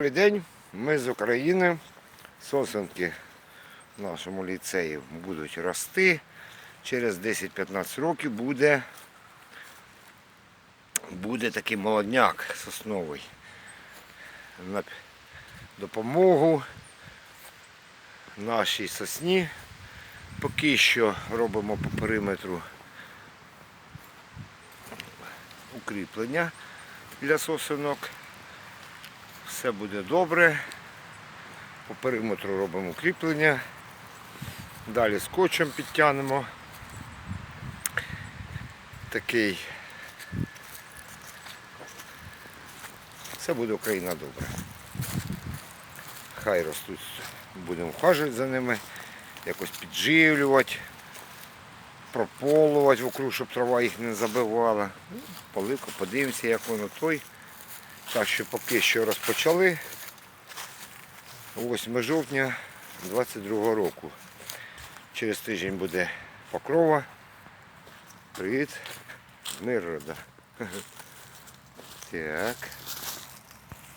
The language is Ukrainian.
Добрий день, ми з України. Сосенки в нашому ліцеї будуть рости. Через 10-15 років буде, буде такий молодняк сосновий. На допомогу нашій сосні. Поки що робимо по периметру укріплення для сосенок. Все буде добре. По периметру робимо кріплення. Далі скотчем підтягнемо. Такий. Все буде Україна добре. Хай ростуть, будемо вхажувати за ними, якось підживлювати, прополувати вокруг, щоб трава їх не забивала. Ну, Полико, подивимося, як воно той. Так що поки що розпочали 8 жовтня 22 року. Через тиждень буде покрова. Привіт. Мир рода. Так.